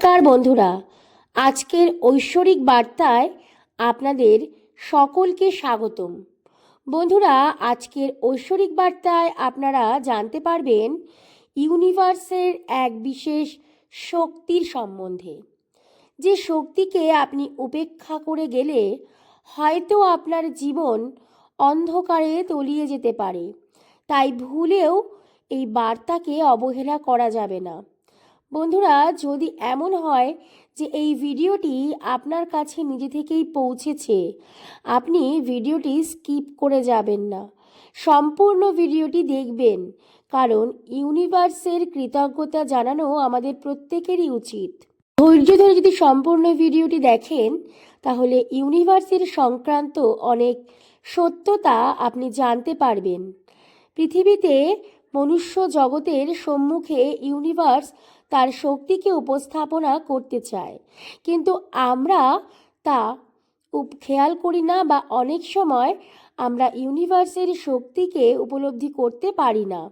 নমস্কার বন্ধুরা, আজকের ঐশ্বরিক বার্তায় আপনাদের সকলকে স্বাগতম। বন্ধুরা, আজকের ঐশ্বরিক বার্তায় আপনারা জানতে পারবেন ইউনিভার্সের এক বিশেষ শক্তির সম্বন্ধে। যে শক্তিকে আপনি উপেক্ষা করে গেলে হয়তো আপনার জীবন অন্ধকারে তলিয়ে যেতে পারে। তাই ভুলেও এই বার্তাকে অবহেলা করা যাবে না। বন্ধুরা, যদি এমন হয় যে এই ভিডিওটি আপনার কাছে নিজে থেকেই পৌঁছেছে, আপনি ভিডিওটি স্কিপ করে যাবেন না। সম্পূর্ণ ভিডিওটি দেখবেন, কারণ ইউনিভার্সের কৃতজ্ঞতা জানানো আমাদের প্রত্যেকেরই উচিত। ধৈর্য ধরে যদি সম্পূর্ণ ভিডিওটি দেখেন, তাহলে ইউনিভার্সের সংক্রান্ত অনেক সত্যতা আপনি জানতে পারবেন। পৃথিবীতে মনুষ্য জগতের সম্মুখে ইউনিভার্স তার শক্তিকে উপস্থাপনা করতে চায়। কিন্তু আমরা তা খেয়াল করি না বা অনেক সময় আমরা ইউনিভার্সের শক্তিকে উপলব্ধি করতে পারি না।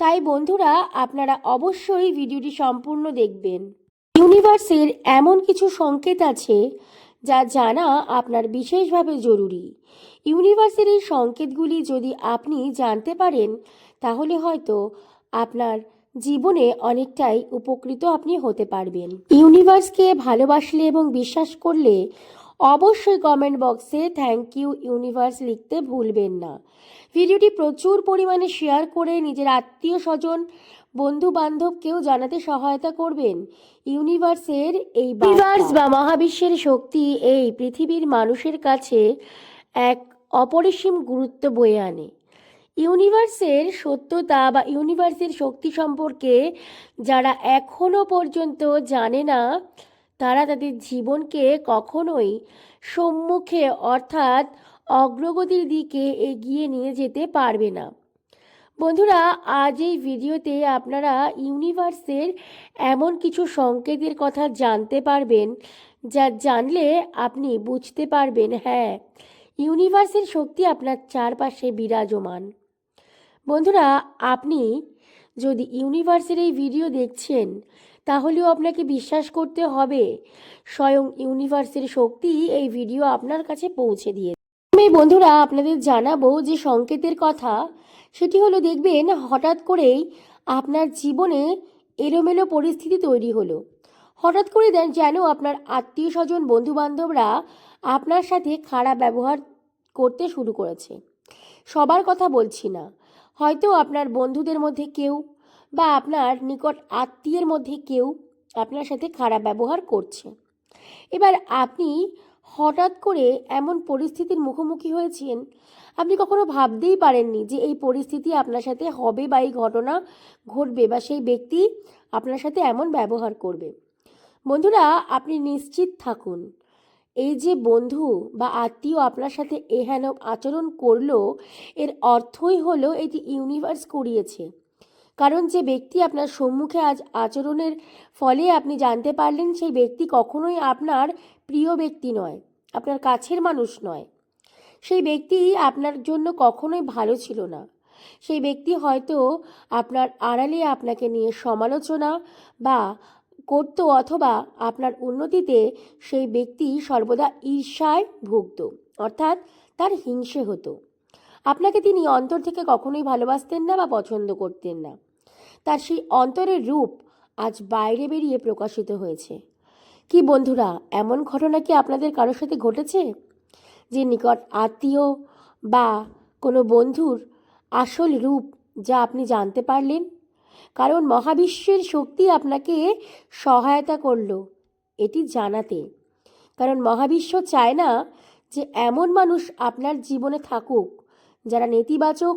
তাই বন্ধুরা, আপনারা অবশ্যই ভিডিওটি সম্পূর্ণ দেখবেন। ইউনিভার্সের এমন কিছু সংকেত আছে যা জানা আপনার বিশেষভাবে জরুরি। ইউনিভার্সের এই সংকেতগুলি যদি আপনি জানতে পারেন, তাহলে হয়তো আপনার জীবনে অনেকটাই উপকৃত আপনি হতে পারবেন। ইউনিভার্সকে ভালোবাসলে এবং বিশ্বাস করলে অবশ্যই কমেন্ট বক্সে থ্যাংক ইউ ইউনিভার্স লিখতে ভুলবেন না। ভিডিওটি প্রচুর পরিমাণে শেয়ার করে নিজের আত্মীয় স্বজন বন্ধু বান্ধবকেও জানাতে সহায়তা করবেন। ইউনিভার্সের এই ইউনিভার্স বা মহাবিশ্বের শক্তি এই পৃথিবীর মানুষের কাছে এক অপরিসীম গুরুত্ব বয়ে আনে। ইউনিভার্সের সত্যতা বা ইউনিভার্সের শক্তি সম্পর্কে যারা এখনও পর্যন্ত জানে না, তারা তাদের জীবনকে কখনোই সম্মুখে অর্থাৎ অগ্রগতির দিকে এগিয়ে নিয়ে যেতে পারবে না। বন্ধুরা, আজ এই ভিডিওতে আপনারা ইউনিভার্সের এমন কিছু সংকেতের কথা জানতে পারবেন, যা জানলে আপনি বুঝতে পারবেন হ্যাঁ ইউনিভার্সের শক্তি আপনার চারপাশে বিরাজমান। বন্ধুরা, আপনি যদি ইউনিভার্সের এই ভিডিও দেখছেন, তাহলেও আপনাকে বিশ্বাস করতে হবে, স্বয়ং ইউনিভার্সের শক্তি এই ভিডিও আপনার কাছে পৌঁছে দিয়ে আমি বন্ধুরা, আপনাদের জানাব যে সংকেতের কথা, সেটি হলো, দেখবেন হঠাৎ করেই আপনার জীবনে এলোমেলো পরিস্থিতি তৈরি হলো। হঠাৎ করে দেন যেন আপনার আত্মীয় স্বজন বন্ধু বান্ধবরা আপনার সাথে খারাপ ব্যবহার করতে শুরু করেছে। সবার কথা বলছি না। হয়তো আপনার বন্ধুদের মধ্যে কেউ বা আপনার নিকট আত্মীয়ের মধ্যে কেউ আপনার সাথে খারাপ ব্যবহার করছে। এবার আপনি হঠাৎ করে এমন পরিস্থিতির মুখোমুখি হয়েছেন, আপনি কখনো ভাবতেই পারেননি যে এই পরিস্থিতি আপনার সাথে হবে বা এই ঘটনা ঘটবে বা সেই ব্যক্তি আপনার সাথে এমন ব্যবহার করবে। বন্ধুরা, আপনি নিশ্চিত থাকুন এই যে বন্ধু বা আত্মীয় আপনার সাথে এহেন আচরণ করল, এর অর্থই হলো এটি ইউনিভার্স করিয়েছে কারণ যে ব্যক্তি আপনার সম্মুখে আজ আচরণের ফলে আপনি জানতে পারলেন সেই ব্যক্তি কখনোই আপনার প্রিয় ব্যক্তি নয়, আপনার কাছের মানুষ নয়। সেই ব্যক্তি আপনার জন্য কখনোই ভালো ছিল না। সেই ব্যক্তি হয়তো আপনার আড়ালে আপনাকে নিয়ে সমালোচনা বা করতো অথবা আপনার উন্নতিতে সেই ব্যক্তি সর্বদা ঈর্ষায় ভুগত, অর্থাৎ তার হিংসে হতো। আপনাকে তিনি অন্তর থেকে কখনোই ভালোবাসতেন না বা পছন্দ করতেন না। তার সেই অন্তরের রূপ আজ বাইরে বেরিয়ে প্রকাশিত হয়েছে। কি বন্ধুরা, এমন ঘটনা কি আপনাদের কারোর সাথে ঘটেছে? যে নিকট আত্মীয় বা কোনো বন্ধুর আসল রূপ যা আপনি জানতে পারলেন? কারণ মহাবিশ্বের শক্তি আপনাকে সহায়তা করল, এটি জানাতে। কারণ মহাবিশ্ব চায় না যে এমন মানুষ আপনার জীবনে থাকুক, যারা নেতিবাচক,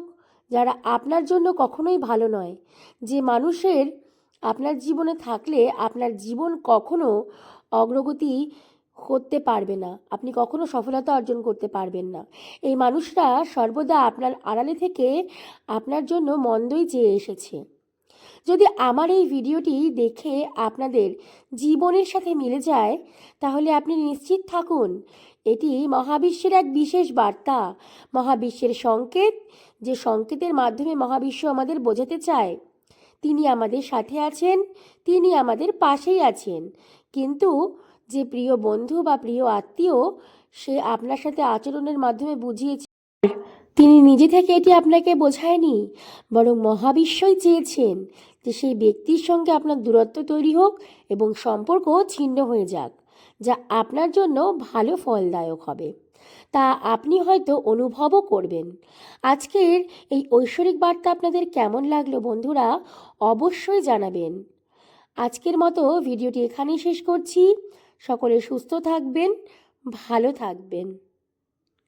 যারা আপনার জন্য কখনোই ভালো নয়। যে মানুষের আপনার জীবনে থাকলে আপনার জীবন কখনো অগ্রগতি করতে পারবে না, আপনি কখনো সফলতা অর্জন করতে পারবেন না। এই মানুষরা সর্বদা আপনার আড়ালে থেকে আপনার জন্য মন্দই চেয়ে এসেছে। যদি আমার এই ভিডিওটি দেখে আপনাদের জীবনের সাথে মিলে যায়, তাহলে আপনি নিশ্চিত থাকুন, এটি মহাবিশ্বের এক বিশেষ বার্তা। মহাবিশ্বের সংকেত, যে সংকেতের মাধ্যমে মহাবিশ্ব আমাদের বোঝাতে চায়। তিনি আমাদের সাথে আছেন, তিনি আমাদের পাশেই আছেন। কিন্তু যে প্রিয় বন্ধু বা প্রিয় আত্মীয়, সে আপনার সাথে আচরণের মাধ্যমে বুঝিয়েছে তিনি নিজে থেকে এটি আপনাকে বোঝায়নি, বরং মহাবিশ্বই চেয়েছেন যে সেই ব্যক্তির সঙ্গে আপনার দূরত্ব তৈরি হোক এবং সম্পর্ক ছিন্ন হয়ে যাক, যা আপনার জন্য ভালো ফলদায়ক হবে। তা আপনি হয়তো অনুভবও করবেন। আজকের এই ঐশ্বরিক বার্তা আপনাদের কেমন লাগল বন্ধুরা, অবশ্যই জানাবেন। আজকের মতো ভিডিওটি এখানেই শেষ করছি। সকলে সুস্থ থাকবেন, ভালো থাকবেন।